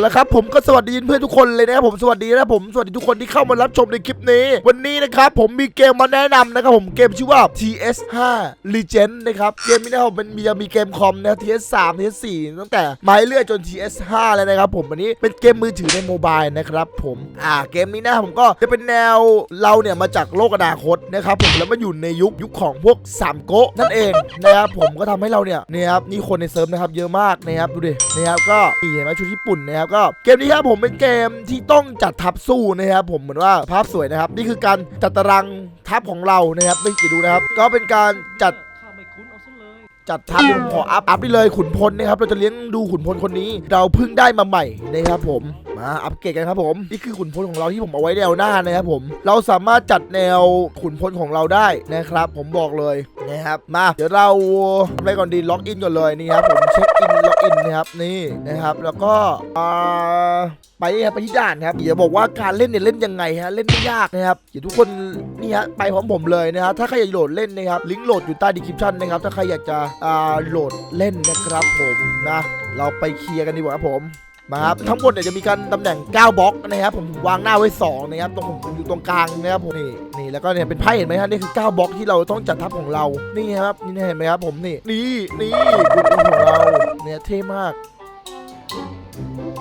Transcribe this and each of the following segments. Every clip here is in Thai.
และครับผมก็สวัสดีเพื่อนทุกคนเลยนะครับผมสวัสดีนะครับผมสวัสดีทุกคนที่เข้ามารับชมในคลิปนี้ วันนี้นะครับผมมีเกมมาแนะนำนะครับผมเกมชื่อว่า TS5 Legend นะครับเกมนี้นะครับผมเป็นมีจะมีเกมคอมนะ TS3 TS4 ตั้งแต่ไมาเรื่อยจน TS5 เลยนะครับผมวันนี้เป็นเกมมือถือในโมบายนะครับผมอ่าเกมนี้นะครับผมก็จะเป็นแนวเราเนี่ยมาจากโลกอนาคตนะครับผมแล้วมาอยู่ในยุคยุคของพวกสามโกะนั่นเองนะครับผมก็ทำให้เราเนี่ยนี่ครับนี่คนในเซิร์ฟนะครับเยอะมากนะครับดูดินะครับก็นี่เห็นไหมชุดญี่ปุ่นนะครับก็เกมนี้ครับผมเป็นเกมที่ต้องจัดทัพสู้นะครับผมเหมือนว่าภาพสวยนะครับ นี่คือการจัดตารางทัพของเรานะครับไม่กี่ดูนะครับ ก็เป็นการจัดจัดทัพผมขออัพอัพได้เลยขุนพลนะครับเราจะเลี้ยงดูขุนพลคนนี้ เราเพิ่งได้มาใหม่นะครับผมมาอัปเกรดกันครับผมนี่คือขุนพลของเราที่ผมเอาไว้แนวหน้านะครับผม เราสามารถจัดแนวขุนพลของเราได้นะครับ ผมบอกเลยนะครับมา เดี๋ยวเราทำอะไรก่อนดีล็อกอินก่อนเลยนี่ครับผมเช็คอิน ล็อกอินนะครับนี่นะครับ แล้วก็ไปครับไปที่ด่านครับอย่าบอกว่าการเล่นเนี่ยเล่นยังไงฮะเล่นไม่ยากนะครับอย่าทุกคนนี่ฮะไปพร้อมผมเลยนะครับถ้าใครอยากโหลดเล่นนะครับลิงก์โหลดอยู่ใต้ดีคริปชั่นนะครับถ้าใครอยากจะอ่าโหลดเล่นนะครับผมนะเราไปเคลียร์กันดีกว่าครับผมมาครับทั้งหมดเนี่ยจะมีการตำแหน่ง 9 บล็อกนะครับผมวางหน้าไว้ 2 นะครับ ตรงผมอยู่ตรงกลางนะครับผมนี่นี่แล้วก็เนี่ยเป็นไพ่เห็นไหมฮะนี่คือ 9 บล็อกที่เราต้องจัดทัพของเรา นี่ครับนี่เห็นไหมครับผมนี่นี่นี่กุญของเรา เนี่ยเท่มาก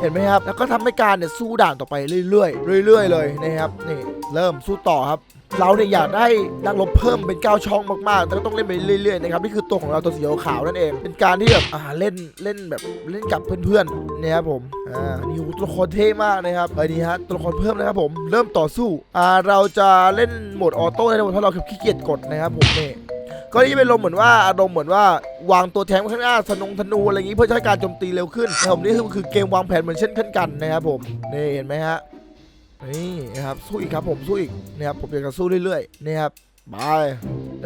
เห็นไหมครับ แล้วก็ทำให้การเนี่ยสู้ด่านต่อไปเรื่อยๆเรื่อย ๆ เลยนะครับนี่เริ่มสู้ต่อครับ เราเนี่ยอยากได้นักรบเพิ่มเป็น 9 ช่องมากๆแต่ก็ต้องเล่นไปเรื่อยๆนะครับนี่คือตัวของเราตัวสีขาวนั่นเอง เป็นการที่แบบอ่าเล่นเล่นแบบเล่นกับเพื่อนๆนะครับผมอ่านี่ตัวละครเท่มากนะครับเฮ้นี่ฮะตัวละครเพิ่มนะครับผมเริ่มต่อสู้อ่าเราจะเล่นโหมดออโต้ได้เลยเพราะเราขี้เกียจกดนะครับผมนี่ ก็นี่เป็นลมเหมือนว่าอารมณ์เหมือนว่าวางตัวแทนข้างหน้าสนงธนูอะไรอย่างงี้เพื่อใช้การโจมตีเร็วขึ้นนะครับผมนี่คือคือเกมวางแผนเหมือนเช่นกันนะครับผมนี่เห็นไหมฮะนี่นะครับสู้อีกครับผมสู้อีกนะครับผมอยากจะสู้เรื่อยๆนะครับ ไป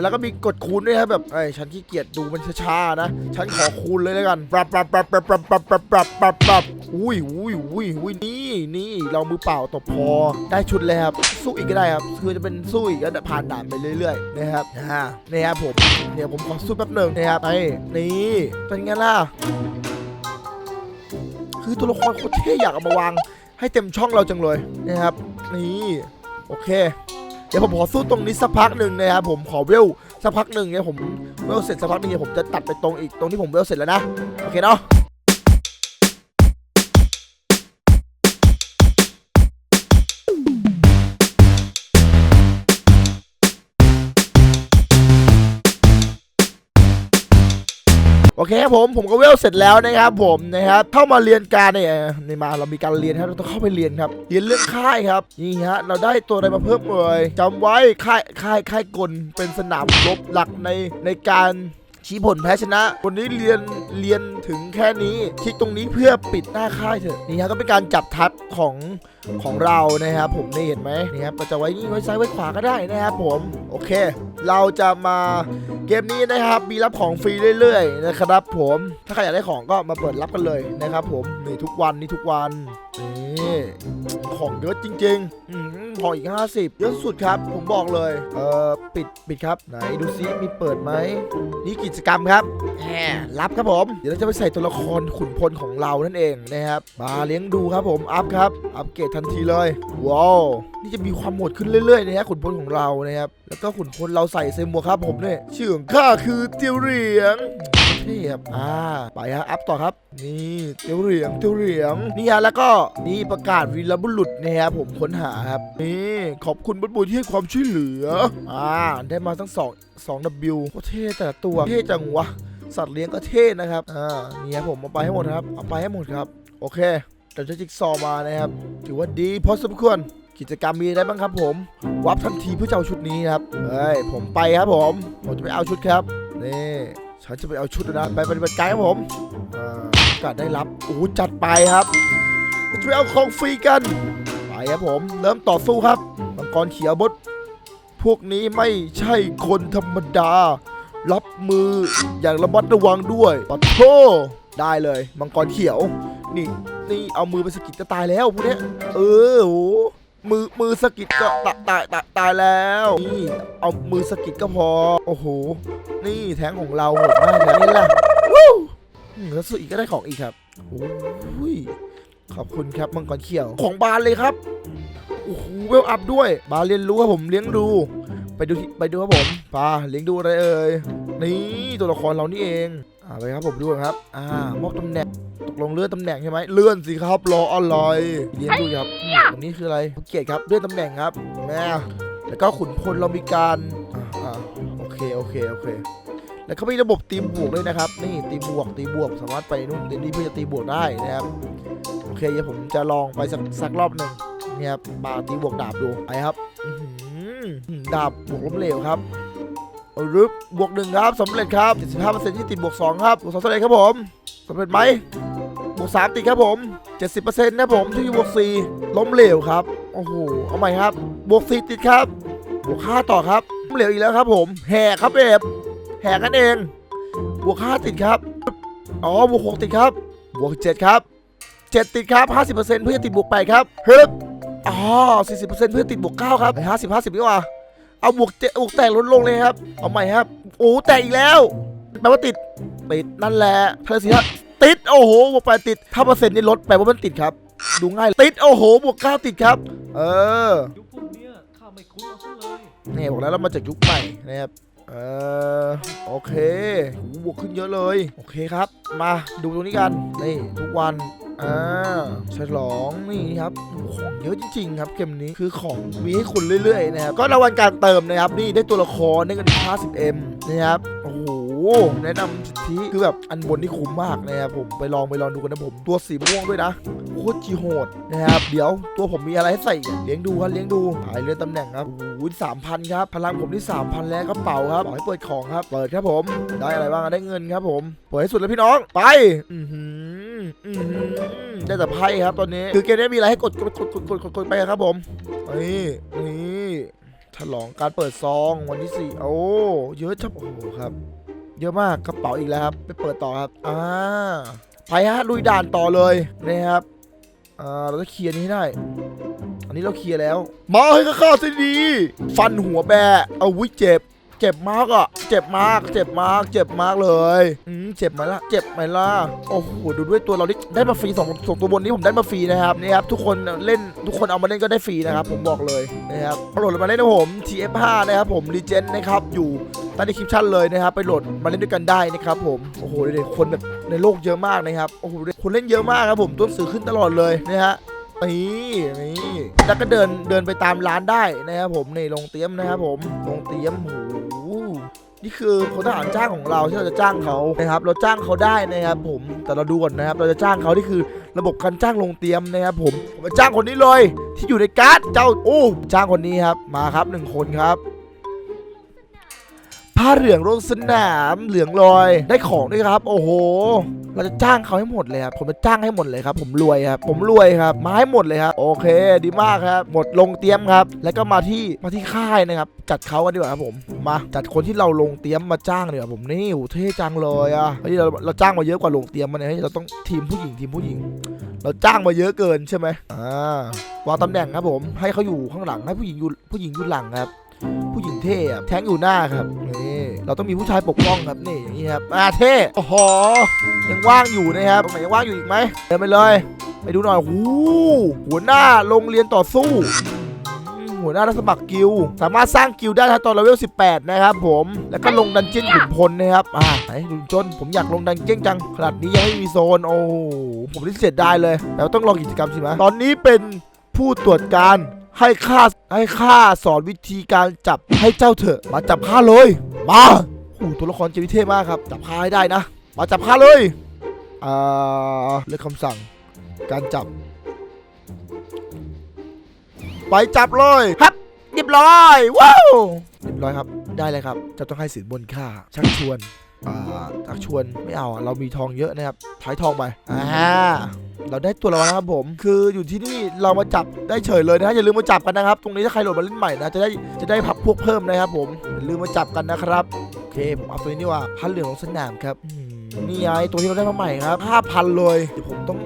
แล้วก็มีกดคูณด้วยครับแบบไอ้ฉันขี้เกียจดูมันช้าๆนะ ฉันขอคูณเลยแล้วกันปรับปรับปรับปรับปรับปรับปรับปรับปรับปรับอุ้ยอุ้ยอุ้ยอุ้ยนี่นี่เรามือเปล่าตบพอได้ชุดเลยครับสู้อีกก็ได้ครับคือจะเป็นสู้อีกก็ผ่านด่านไปเรื่อยๆนะครับอ่านี่ครับผมเดี๋ยวผมขอสู้แป๊บหนึ่งนะครับไอ้นี่เป็นไงล่ะคือตัวละครโคตรเท่อยากเอามาวางให้เต็มช่องเราจังเลยนะครับนี่โอเค ดี๋ยวผมขอสู้ตรงนี้สักพักหนึ่งนะครับผมขอเวลสักพักหนึ่งเนี่ยผมเวลเสร็จสักพักหนึงเนี่ยผมจะตัดไปตรงอีกตรงที่ผมเวลเสร็จแล้วนะโอเคเนาะ อเคครับผมผมก็เวลเสร็จแล้วนะครับผมนะครับเข้ามาเรียนการเนี่ยนี่มาเรามีการเรียนครับเราต้องเข้าไปเรียนครับเรียนเรื่องค่ายครับนี่ฮะเราได้ตัวอะไรมาเพิ่มเลยจำไว้ค่ายค่ายค่ายกลเป็นสนามรบหลักในในการ ชี้ผลแพ้ชนะ วันนี้เรียนเรียนถึงแค่นี้คลิกตรงนี้เพื่อปิดหน้าค่ายเถอะนี่ฮะก็เป็นการจับทัดของของเรานะครับผมนี่เห็นไหมนี่ครับเราจะไว้นี่ไว้ซ้ายไว้ขวาก็ได้นะครับผมโอเค เราจะมาเกมนี้นะครับมีรับของฟรีเรื่อยๆนะครับผมถ้าใครอยากได้ของก็มาเปิดรับกันเลยนะครับผมนี่ทุกวันนี่ทุกวันนี่ของเยอะจริงๆ อืมของอีก 50 เยอะสุดครับ ผมบอกเลย เออปิด ปิดครับ ไหนดูซิ มีเปิดไหม นี่กิจกรรมครับแหมรับครับผม เดี๋ยวเราจะไปใส่ตัวละครขุนพลของเรานั่นเองนะครับ มาเลี้ยงดูครับผม อัพครับ อัพเกรดทันทีเลย ว้าว นี่จะมีความโหดขึ้นเรื่อยๆนะฮะขุนพลของเรานะครับ แล้วก็ขุนพลเราใส่เซมบัวครับผมเนี่ย ชื่อของข้าคือเตียวเหรียงเทียบอ่า ไปฮะ อัพต่อครับ นี่เตียวเหรียงเตียวเหรียง นี่ฮะ แล้วก็นี่ประกาศวีรบุรุษนะครับผมค้นหาครับ นี่ขอบคุณบุญบุญที่ให้ความช่วยเหลือ อ่า ได้มาทั้งสองสอง W โคตรเท่แต่ละตัว เท่จังวะ สัตว์เลี้ยงก็เท่นะครับ อ่านี่ครับผมเอาไปให้หมดครับ เอาไปให้หมดครับ โอเคเดี๋ยวจะจิ๊กซอว์มานะครับ ถือว่าดีพอสมควร กิจกรรมมีอะไรบ้างครับผม วับทันทีเพื่อจะเอาชุดนี้ครับ เฮ้ย ผมไปครับผม ผมจะไปเอาชุดครับ นี่ ฉันจะไปเอาชุดนะ ไปปฏิบัติการครับผมอ่าโอกาสได้รับ โอ้โหจัดไปครับจะไปเอาของฟรีกันไป ครับผม เริ่มต่อสู้ครับมังกรเขียวบดพวกนี้ไม่ใช่คนธรรมดา รับมืออย่างระมัดระวังด้วยปัดโทได้เลย มังกรเขียว นี่นี่เอามือไปสกิดก็ตายแล้วพวกเนี้ยเออโหมือมือสกิดก็ตายตายตายตายแล้ว นี่เอามือสกิดก็พอ โอ้โห นี่แท้งของเราโหดมากนะนี่แหละวู้แล้วสุดอีกก็ได้ของอีกครับโอ้ย ขอบคุณครับมังกรเขียวของบานเลยครับโอ้โหเวลอัพด้วย บาเรียนรู้ครับผมเลี้ยงดู ไปดูไปดูครับผมปลาเลี้ยงดูอะไรเอ่ยนี่ตัวละครเรานี่เองอ่าไปครับผมดูครับ อ่ามอบตำแหน่งตกลงเลื่อนตำแหน่งใช่ไหมเลื่อนสิครับรออะไรเลี้ยงดูครับอันนี้คืออะไรเกียรติครับเลื่อนตำแหน่งครับแม่แล้วก็ขุนพลเรามีการอ่าโอเคโอเคโอเคแล้วเขามีระบบตีบวกด้วยนะครับ นี่ตีบวกตีบวกสามารถไปนู่นตีนี่เพื่อจะตีบวกได้นะครับ อเคเดี๋ยวผมจะลองไปสักสักรอบหนึ่งเนี่ยครับมาตีบวกดาบดูไปครับดาบบวกล้มเหลวครับรึบบวกหนึ่งครับสำเร็จครับ75%ที่ติดบวกสองครับบวกสองสำเร็จครับผมสำเร็จไหมบวกสามติดครับผม 70%นะผมที่บวกสี่ล้มเหลวครับโอ้โหเอาใหม่ครับ บวกสี่ติดครับบวกห้าต่อครับล้มเหลวอีกแล้วครับ ผมแหกครับเบบแหกกันเอง บวกห้าติดครับอ๋อบวกหกติดครับ บวกเจ็ดครับ เจ็ดติดครับห้าสิบเปอร์เซ็นต์เพื่อจะติดบวกแปดครับฮึบอ๋อสี่สิบเปอร์เซ็นต์เพื่อติดบวกเก้าครับห้าสิบห้าสิบดีกว่าเอาบวกเจ็ดบวกแตกลดลงเลยครับ เอาใหม่ครับ โอ้แตกอีกแล้วแปลว่าติดติดนั่นแหละเธอสิฮะติดโอ้โหบวกแปดติดถ้าเปอร์เซ็นต์นี่ลดแปลว่ามันติดครับ ดูง่ายติดโอ้โหบวกเก้าติดครับ เออยุคพวกเนี้ยข้าไม่คุ้นเอาซะเลยนี่บอกแล้วเรามาจากยุคใหม่นะครับ เออโอเคโหบวกขึ้นเยอะเลย โอเคครับ มาดูตรงนี้กันนี่ทุกวันอ่าฉลองนี่ครับของเยอะจริงๆครับเกมนี้คือของมีให้คุณเรื่อยๆนะครับก็รางวัลการเติมนะครับนี่ได้ตัวละครได้เงิน 50M นะครับโอ้โห แนะนำสิทธิคือแบบอันบนที่คุ้มมากนะครับผมไปลองไปลองดูกันนะผมตัวสีม่วงด้วยนะโคตรจีโหดนะครับเดี๋ยวตัวผมมีอะไรให้ใส่เลี้ยงดูครับเลี้ยงดูหายเลื่อนตำแหน่งครับโอ้โหสามพันครับพลังผมที่สามพันแล้วกระเป๋าครับขอให้เปิดของครับเปิดครับผม ได้อะไรบ้างได้เงินครับผมเปิดให้สุดเลยพี่น้องไปอือหืออือหือได้แต่ไพ่ครับตอนนี้คือเกมนี้มีอะไรให้กดกดกดกดกดกดไปครับผมนี่นี่ฉลองการเปิดซองวันที่สี่โอ้เยอะจับโอ้โหครับ เยอะมากกระเป๋าอีกแล้วครับ ไปเปิดต่อครับอ่าไปฮะลุยด่านต่อเลยนะครับอ่าเราจะเคลียร์นี้ให้ได้ อันนี้เราเคลียร์แล้ว มาให้ข้าสิดีฟันหัวแบะเอาวิเจ็บ เจ็บมากอะ เจ็บมาก เจ็บมาก เจ็บมากเลยอืมเจ็บไหมล่ะ เจ็บไหมล่ะ โอ้โหดูด้วยตัวเราดิได้มาฟรีสองสองตัวบนนี้ผมได้มาฟรีนะครับนี่ครับทุกคนเล่นทุกคนเอามาเล่นก็ได้ฟรีนะครับผมบอกเลยนะครับโหลดมาเล่นนะผม TF5 นะครับผมรีเจนนะครับอยู่ ใต้ดีคริปชั่นเลยนะครับ ไปโหลดมาเล่นด้วยกันได้นะครับผม โอ้โหเด็กคนแบบในโลกเยอะมากนะครับ โอ้โหคนเล่นเยอะมากครับผมตัวสือขึ้นตลอดเลยนะฮะนี่นี่แล้วก็เดินเดินไปตามร้านได้นะครับผมในี่ลงเตรียมนะครับผมลงเตรียมโหนี่คือคนทหารจ้างของเราที่เราจะจ้างเขานะครับ เราจ้างเขาได้นะครับผมแต่เราดูก่อนนะครับ เราจะจ้างเขาที่คือระบบการจ้างลงเตรียมนะครับผมผมจะจ้างคนนี้เลย ที่อยู่ในการ์ดเจ้าโอ้จ้างคนนี้ครับมาครับหนึ่งคนครับ ผ้าเหลืองลงสนามเหลืองลอย ได้ของด้วยครับ โอ้โห เราจะจ้างเขาให้หมดเลยครับผมจะจ้างให้หมดเลยครับ ผมรวยครับ ผมรวยครับมาให้หมดเลยครับโอเค ดีมากครับ หมดลงเตรียมครับ แล้วก็มาที่มาที่ค่ายนะครับ จัดเขากันดีกว่าครับผมมาจัดคนที่เราลงเตรียมมาจ้างเดีกว่าผมนี่โหเท่จังเลยอะเฮ้ยเราเราจ้างมาเยอะกว่าลงเตรียมมาเนี่ยเฮ้ยเราต้องทีมผู้หญิงทีมผู้หญิง เราจ้างมาเยอะเกินใช่ไหมอ่าวางตำแหน่งครับผมให้เขาอยู่ข้างหลังให้ผู้หญิงอยู่ผู้หญิงอยู่หลังครับผู้หญิงเท่อะแท้งอยู่หน้าครับนี่ เราต้องมีผู้ชายปกป้องครับนี่อย่างนี้ครับอ่าเท่โอ้โหยังว่างอยู่นะครับตรงไหนยังว่างอยู่อีกไหมเดินไปเลยไปดูหน่อยหูหัวหน้าโรงเรียนต่อสู้ หัวหน้ารับสมัครกิลสามารถสร้างกิลได้ถ้าตอนเลเวล 18 นะครับผม แล้วก็ลงดันเจี้ยนขุนพลนะครับ อ่าไหนลุงจน ผมอยากลงดันเจี้ยนจัง ขนาดนี้ยังไม่มีโซน โอ้ผมนี่เสียดายเลย แต่ว่าต้องลอกิจกรรมใช่ไหมตอนนี้เป็นผู้ตรวจการ ให้ข้าให้ข้าสอนวิธีการจับให้เจ้าเถอะ มาจับข้าเลย มาโอ้ตัวละครเจวิเท่มากครับ จับข้าให้ได้นะ มาจับข้าเลยอ่าเลือกคำสั่ง การจับ ไปจับเลยครับเรียบร้อยว้าวเรียบร้อยครับ ได้เลยครับเจะต้องให้สินบนค่าชักชวน อ่าชักชวนไม่เอาอะเรามีทองเยอะนะครับใช้ทองไปอ่าเราได้ตัวแล้วนะครับผม คืออยู่ที่นี่เรามาจับได้เฉยเลยนะอย่าลืมมาจับกันนะครับ ตรงนี้ถ้าใครโหลดมาเล่นใหม่นะจะได้จะได้พับพวกเพิ่มนะครับผมอย่าลืมมาจับกันนะครับโอเคผมเอาตัวนี้ดีกว่าพันเหลืองลงสนามครับอืมนี่ไงตัวที่เราได้มาใหม่ครับ5,000เลยเดี๋ยวผมต้อง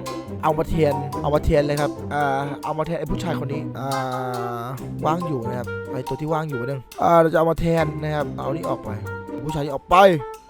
เอามาเทียนเอามาเทียนเลยครับอ่าเอามาแทนไอ้ผู้ชายคนนี้อ่าว่างอยู่นะครับไอ้ตัวที่ว่างอยู่นึงอ่าเราจะเอามาแทนนะครับเอานี่ออกไป ผู้ชายออกไป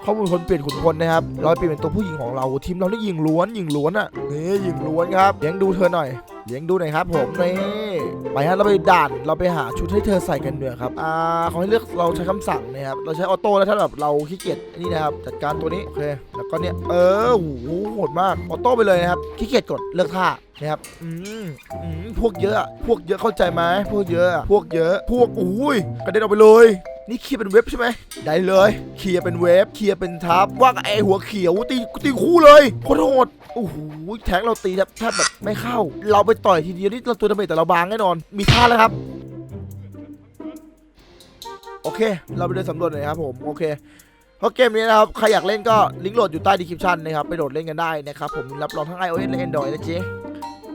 ข้อมูลคนเปลี่ยนขุนพลนะครับเราเปลี่ยนเป็นตัวผู้หญิงของเราทีมเราได้ยิงล้วนยิงล้วนอะนี่ยิงล้วนครับเลี้ยงดูเธอหน่อยเลี้ยงดูหน่อยครับผมนี่ไปฮะเราไปด่านเราไปหาชุดให้เธอใส่กันเดือครับอ่าเขาให้เลือกเราใช้คำสั่งนะครับเราใช้ออโต้แล้วถ้าแบบเราขี้เกียจนี่นะครับจัดการตัวนี้โอเคแล้วก็เนี่ยเออโหโหดมากออโต้ไปเลยนะครับขี้เกียจกดเลือกท่านะครับอืมอืมพวกเยอะ พวกเยอะเข้าใจไหมพวกเยอะอะพวกเยอะ พวกอุ้ยกระเด็นออกไปเลย นี่เคลียร์เป็นเว็บใช่ไหมได้เลยเคลียร์เป็นเว็บเคลียร์เป็นทับว่าไอหัวเขียวตีตีคู่เลยโคตรโหดโอ้โหแทงเราตีแทบแทบแบบไม่เข้า เราไปต่อยทีเดียวนี่เราตัวดาเมจแต่เราบางแน่นอน มีท่าแล้วครับโอเค เราไปเดินสำรวจหน่อยครับผม โอเคเพราะเกมนี้นะครับ ใครอยากเล่นก็ลิงก์โหลดอยู่ใต้ดีคริปชันนะครับ ไปโหลดเล่นกันได้นะครับ ผมรับรองทั้ง iOS และ Android นะเจ๊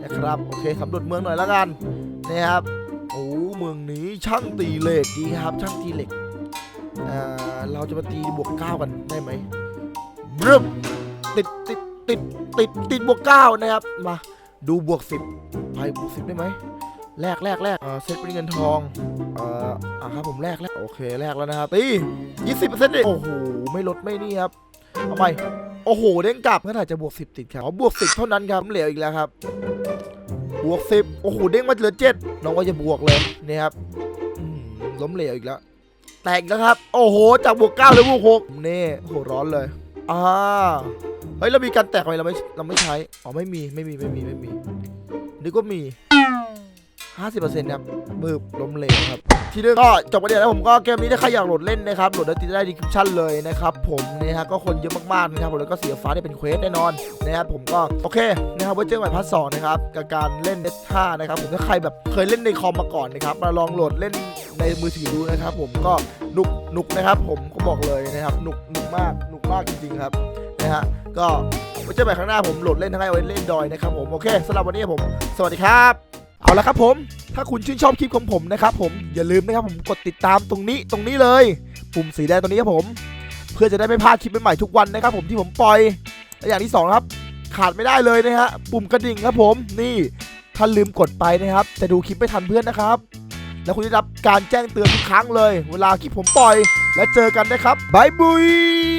นะครับ โอเคสำรวจเมืองหน่อยแล้วกันนะครับ โอ้ เมืองนี้ช่างตีเหล็กดีครับ ช่างตีเหล็ก อ่าเราจะมาตีบวกเก้ากันได้ไหมบรึบติดติดติดติดติดบวกเก้านะครับ มาดูบวกสิบไปบวกสิบได้ไหมแลกแลกแลกเออเซ็ตเป็นเงินทอง เอ่ออ่าครับผมแลกแล้วโอเคแลกแล้วนะครับตียี่สิบเปอร์เซ็นต์ดิโอ้โหไม่ลดไม่นี่ครับเอาไปโอ้โหเด้งกลับเมื่อไหร่จะบวกสิบติดครับบวกสิบเท่านั้นครับเหลวอีกแล้วครับ บวกสิบโอ้โหเด้งมาเหลือเจ็ดน้องว่าจะบวกเลยนี่ครับล้มเหลวอีกแล้ว แตกแล้วครับ โอ้โห จากบวกเก้าเลยบวกหกนี่โอ้โหร้อนเลยอ่าเฮ้ยเรามีการแตกไหมเราไม่เราไม่ใช้อ๋อไม่มีไม่มีไม่มีไม่มีนึกว่ามีห้าสิบเปอร์เซ็นต์ครับบึบล้มเหลวครับ ทีนึงก็จบกันเดียวแล้วผมก็เกมนี้ถ้าใครอยากโหลดเล่นนะครับโหลดได้ติดได้ดีคริปชั่นเลยนะครับผมนะฮะก็คนเยอะมากๆนะครับผมแล้วก็เสียฟ้าได้เป็นเควสแน่นอนนะครับผมก็โอเคนะครับไว้เจอกันใหม่พาร์ทสองนะครับกับการเล่นเนสท่านะครับผมถ้าใครแบบเคยเล่นในคอมมาก่อนนะครับมาลองโหลดเล่นในมือถือดูนะครับผมก็หนุกหนุกนะครับ ผมก็บอกเลยนะครับหนุกหนุกมากหนุกมากจริงๆครับนะฮะก็ไว้เจอกันใหม่ครั้งหน้าผมโหลดเล่นทั้งไอโอเล่นดอยนะครับผมโอเคสำหรับวันนี้ผม สวัสดีครับ เอาละครับผม ถ้าคุณชื่นชอบคลิปของผมนะครับผม อย่าลืมนะครับผมกดติดตามตรงนี้ตรงนี้เลย ปุ่มสีแดงตรงนี้ครับผม เพื่อจะได้ไม่พลาดคลิปใหม่ๆทุกวันนะครับผมที่ผมปล่อย และอย่างที่สองครับ ขาดไม่ได้เลยนะฮะ ปุ่มกระดิ่งครับผม นี่ถ้าลืมกดไปนะครับ จะดูคลิปไม่ทันเพื่อนนะครับ แล้วคุณจะได้รับการแจ้งเตือนทุกครั้งเลย เวลาคลิปผมปล่อย และเจอกันนะครับบายบุย